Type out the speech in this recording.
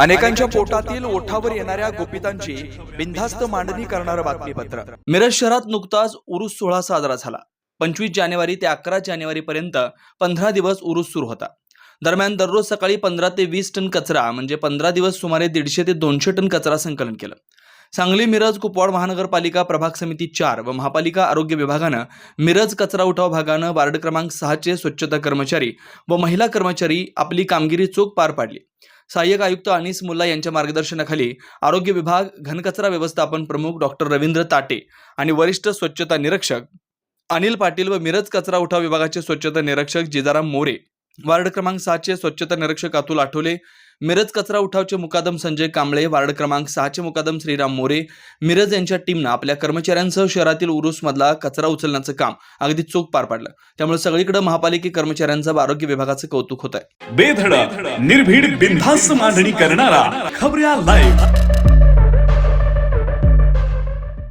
अनेकांच्या पोटातील ओठावर येणाऱ्या गोपितांची बिनधास्त मांडणी करणारं बातमीपत्र. मिरज शहरात नुकताच उरुस सोहळा साजरा झाला. पंचवीस जानेवारी ते अकरा जानेवारी पर्यंत पंधरा दिवस उरुस सुरू होता. दरम्यान दररोज सकाळी पंधरा ते वीस टन कचरा म्हणजे पंधरा दिवस सुमारे दीडशे ते दोनशे टन कचरा संकलन केलं. सांगली मिरज कुपवाड महानगरपालिका प्रभाग समिती चार व महापालिका आरोग्य विभागानं मिरज कचरा उठाव भागानं वार्ड क्रमांक सहाचे स्वच्छता कर्मचारी व महिला कर्मचारी आपली कामगिरी चोख पार पाडली. सहाय्यक आयुक्त अनिस मुल्ला यांच्या मार्गदर्शनाखाली आरोग्य विभाग घनकचरा व्यवस्थापन प्रमुख डॉक्टर रवींद्र ताटे आणि वरिष्ठ स्वच्छता निरीक्षक अनिल पाटील व मिरज कचरा उठाव विभागाचे स्वच्छता निरीक्षक जिजाराम मोरे वार्ड क्रमांक सहाचे स्वच्छता निरीक्षक अतुल आठवले मिरज कचरा उठावचे मुकादम संजय कांबळे वार्ड क्रमांक सहाचे मुकादम श्रीराम मोरे मिरज यांच्या टीमनं आपल्या कर्मचाऱ्यांसह शहरातील उरुसमधला कचरा उचलण्याचं काम अगदी चोख पार पाडलं. त्यामुळे सगळीकडे महापालिके कर्मचाऱ्यांचं आरोग्य विभागाचं कौतुक होत आहे बेधडक निर्भीड बिनधास्त मांडणी करणारा खबऱ्या लाईव्ह